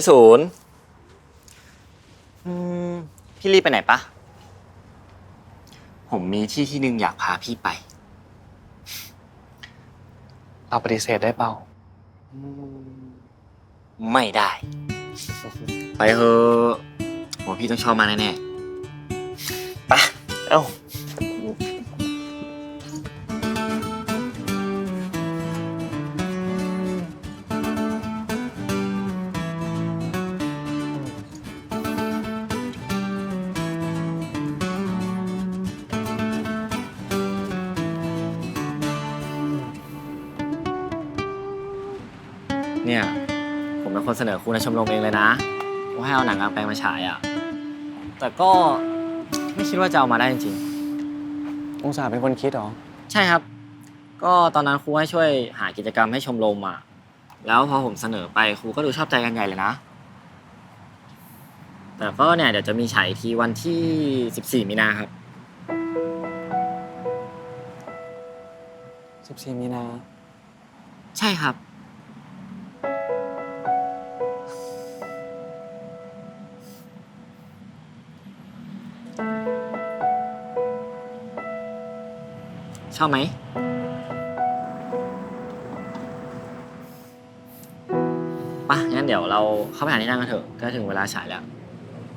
พี่ศูนย์อืมพี่รีบไปไหนปะ ผมมีที่ที่หนึ่งอยากพาพี่ไป เราปฏิเสธได้เปล่า ไม่ได้ ไปเถอะผมว่าพี่ต้องชอบมากแน่ๆไปเอ้า เนี่ย ผมเป็นคนเสนอครูในชมรมเองเลยนะ ว่าให้เอาหนังกลางแปลงมาฉายอะแต่ก็ไม่คิดว่าจะเอามาได้จริงองศาเป็นคนคิดเหรอ ๆ ใช่ครับ ก็ตอนนั้นครูให้ช่วยหากิจกรรมให้ชมรมอะแล้วพอผมเสนอไปครูก็ดูชอบใจกันใหญ่เลยนะ แต่ก็เนี่ยเดี๋ยวจะมีฉายอีกทีวันที่ 14 มีนาครับ 14 มีนา ใช่ครับ ชอบไหม ปะงั้นเดี๋ยวเราเข้าไปหาที่นั่งกันเถอะ ก็ถึงเวลาฉายแล้ว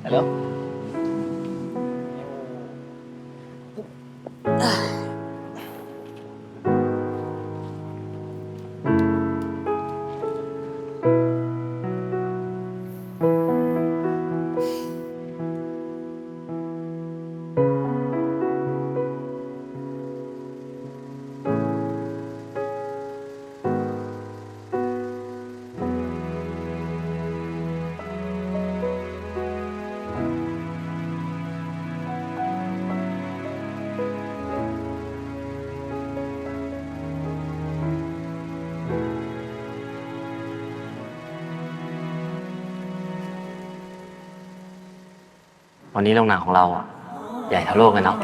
ไปเร็ว วันนี้โรงหนังของเราอะใหญ่เท่าโลกเลยเนาะ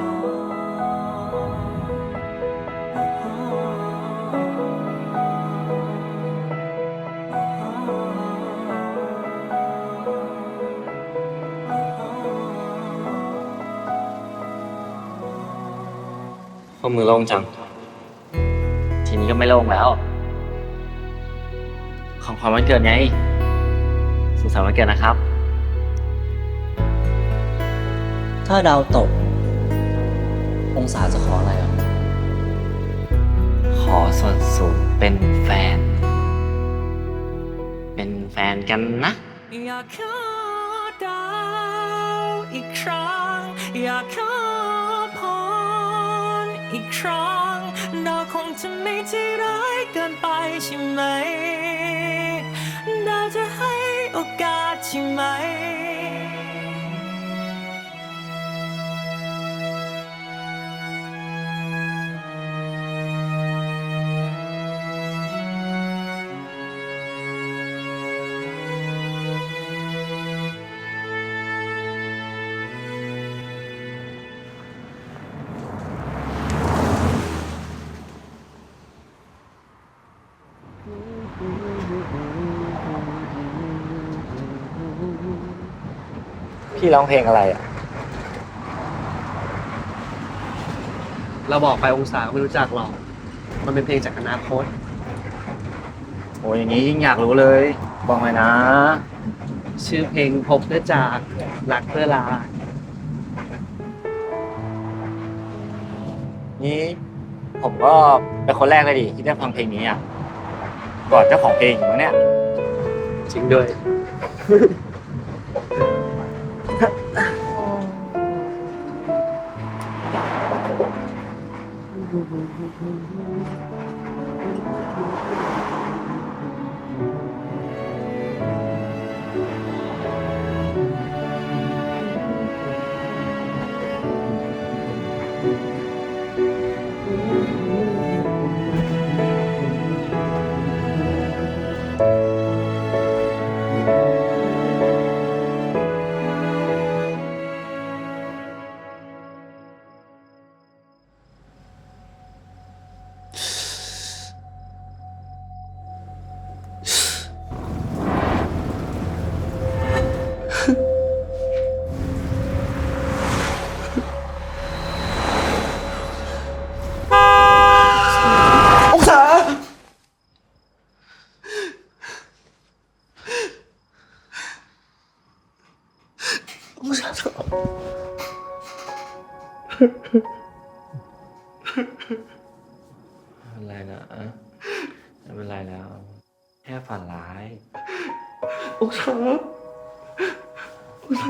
ข้อมือโล่งจัง ทีนี้ก็ไม่โล่งแล้ว ของขวัญวันเกิดไง สุขสันต์วันเกิดนะครับ ถ้าดาวตก องศาจะขออะไรอะ ขอส่วนสูงเป็นแฟน เป็นแฟนกันนะ อยากขอดาวอีกครั้ง อยากขอพรอีกครั้งดาวคงจะไม่ใจร้ายเกินไปใช่ไหม ดาวจะให้โอกาสใช่ไหม พี่ร้องเพลงอะไรอะ เราบอกไปองศาก็ไม่รู้จักหรอก มันเป็นเพลงจากอนาคต โอ้ยอย่างนี้ยิ่งอยากรู้เลย บอกเลยนะ ชื่อเพลงพบเพื่อจากรักเพื่อลา นี่ผมก็เป็นคนแรกเลยดิที่ได้ฟังเพลงนี้อะ ก่อนเจ้าของเพลงอยู่มั้งเนี่ย จริงด้วย พ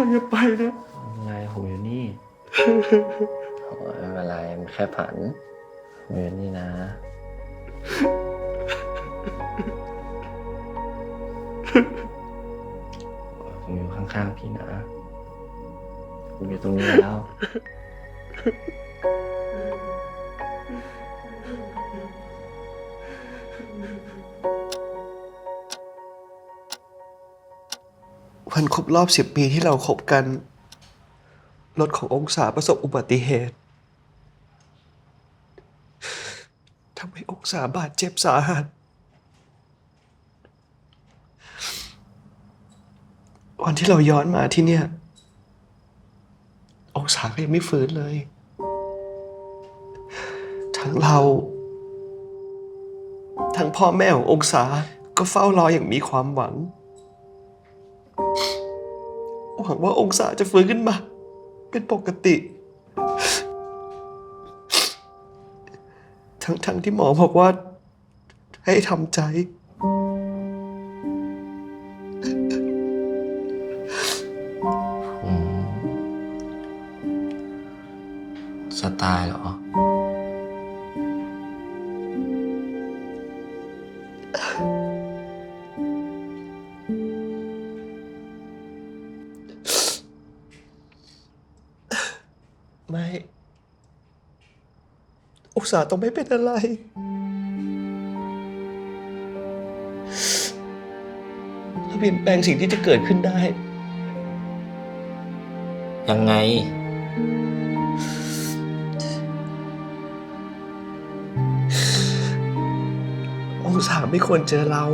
องศาอย่าไปนะไม่เป็นไรผมอยู่นี่โอ้ยไม่เป็นไรมันแค่ฝันผมอยู่นี่นะ ผมอยู่ข้างๆพี่นะ ผมอยู่ตรงนี้แล้ว วันครบรอบสิบปีที่เราคบกัน รถขององศาประสบอุบัติเหตุทำให้องศาบาดเจ็บสาหัส วันที่เราย้อนมาที่เนี่ย องศาก็ยังไม่ฟื้นเลย ทั้งเรา ทั้งพ่อแม่ขององศาก็เฝ้ารออย่างมีความหวัง หวังว่าองศาจะฟื้นขึ้นมา เป็นปกติ ทั้งทั้งที่หมอบอกว่า ให้ทำใจ ไม่องศาต้องไม่เป็นอะไรเราเปลี่ยนแปลงสิ่งที่จะเกิดขึ้นได้ ยังไง องศาไม่ควรเจอเรา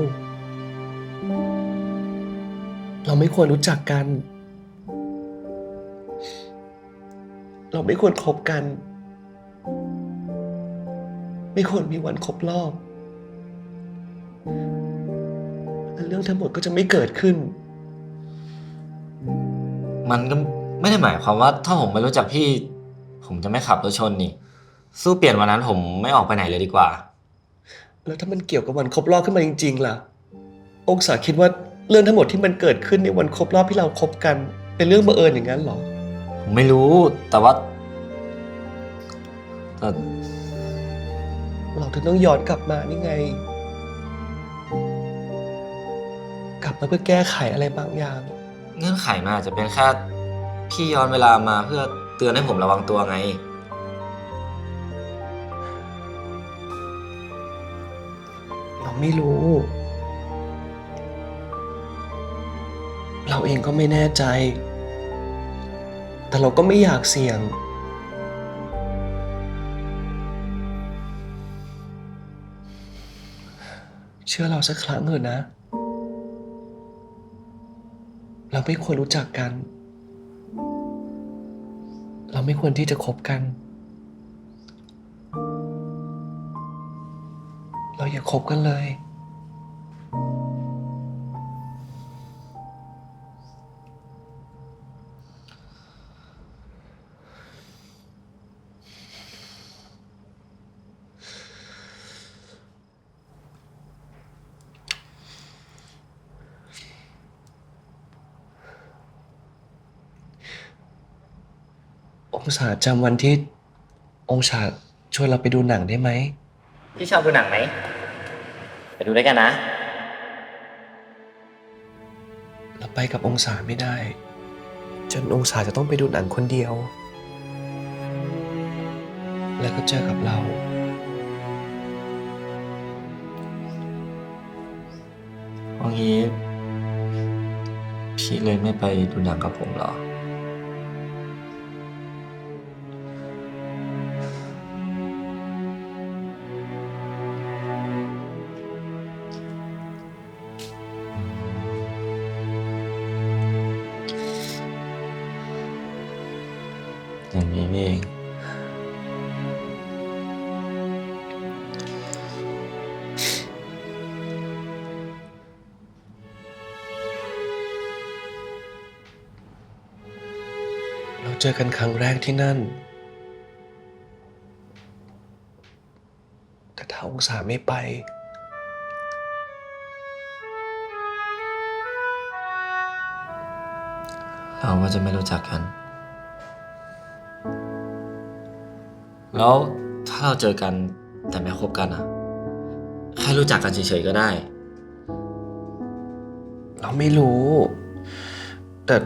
เราไม่ควรรู้จักกัน เราไม่ควรคบกัน ไม่ควรมีวันครบรอบและเรื่องทั้งหมดก็จะไม่เกิดขึ้น มันก็ไม่ได้หมายความว่า ถ้าผมไม่รู้จักพี่ ผมจะไม่ขับรถชนนี่ สู้เปลี่ยนวันนั้นผมไม่ออกไปไหนเลยดีกว่า แล้วถ้ามันเกี่ยวกับวันครบรอบขึ้นมาจริง ๆ ล่ะ องศาคิดว่าเรื่องทั้งหมดที่มันเกิดขึ้นในวันครบรอบที่เราคบกัน เป็นเรื่องบังเอิญอย่างนั้นเหรอ ผมไม่รู้แต่ว่าแต่เราถึงต้องย้อนกลับมานี่ไง กลับมาเพื่อแก้ไขอะไรบางอย่าง เงื่อนไขมันอาจจะเป็นแค่พี่ย้อนเวลามาเพื่อเตือนให้ผมระวังตัวไง เราไม่รู้ เราเองก็ไม่แน่ใจ แต่เราก็ไม่อยากเสี่ยง เชื่อเราสักครั้งเถอะนะ เราไม่ควรรู้จักกัน เราไม่ควรที่จะคบกัน เราอย่าคบกันเลย องศาจำวันที่ องศาชวนเราไปดูหนังได้ไหม พี่ชอบดูหนังไหม ไปดูด้วยกันนะ เราไปกับองศาไม่ได้ จนองศาจะต้องไปดูหนังคนเดียว แล้วก็เจอกับเรา วันนี้ พี่เลยไม่ไปดูหนังกับผมเหรอ จอกันครั้งแรกที่นั่น แต่ถ้าองศาไม่ไป เราก็จะไม่รู้จักกัน แล้วถ้าเราเจอกันแต่ไม่คบกันอะแค่รู้จักกันเฉยๆก็ได้ เราไม่รู้ แต่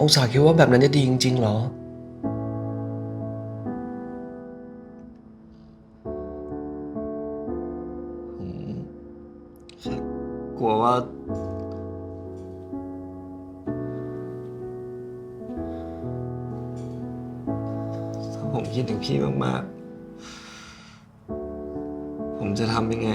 องศาคิดว่าแบบนั้นจะดีจริงๆเหรอ กลัวว่าถ้าผมคิดถึงพี่มากๆ ผมจะทำยังไง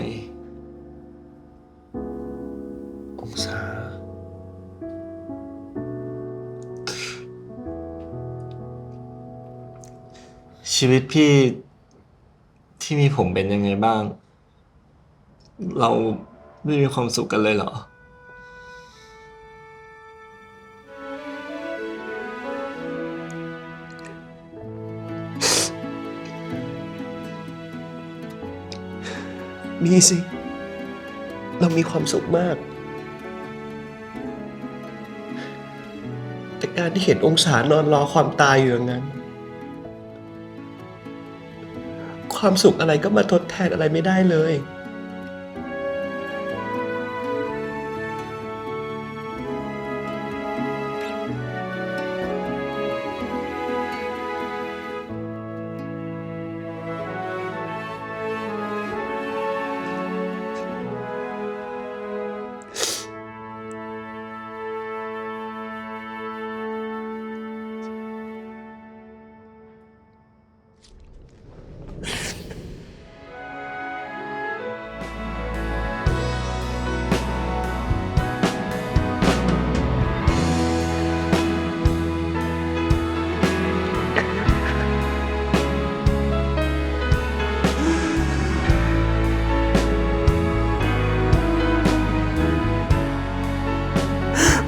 ชีวิตพี่ที่มีผมเป็นยังไงบ้าง เราไม่มีความสุขกันเลยเหรอ มีสิ เรามีความสุขมาก แต่การที่เห็นองศานอนรอความตายอยู่อย่างนั้น ความสุขอะไรก็มาทดแทนอะไรไม่ได้เลย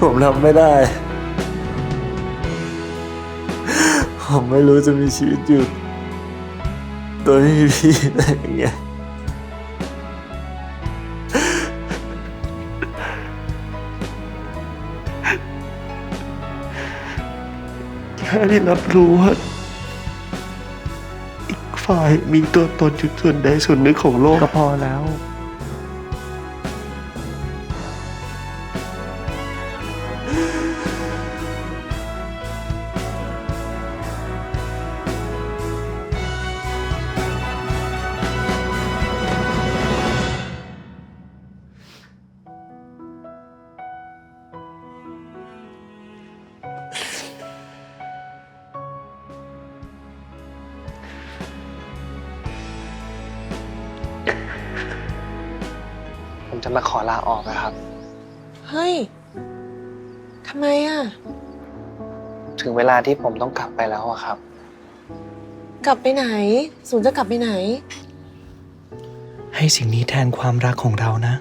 ผมทำไม่ได้ ผมไม่รู้จะมีชีวิตอยู่โดยไม่มีพี่ได้ยังไงแค่ได้รับรู้ว่าอีกฝ่ายมีตัวตนจุดส่วนใดส่วนหนึ่งของโลกก็พอแล้ว มาขอลาออกนะครับ เฮ้ย ทำไมอะ ถึงเวลาที่ผมต้องกลับไปแล้วอะครับ กลับไปไหน ศูนย์จะกลับไปไหน ให้สิ่งนี้แทนความรักของเรานะ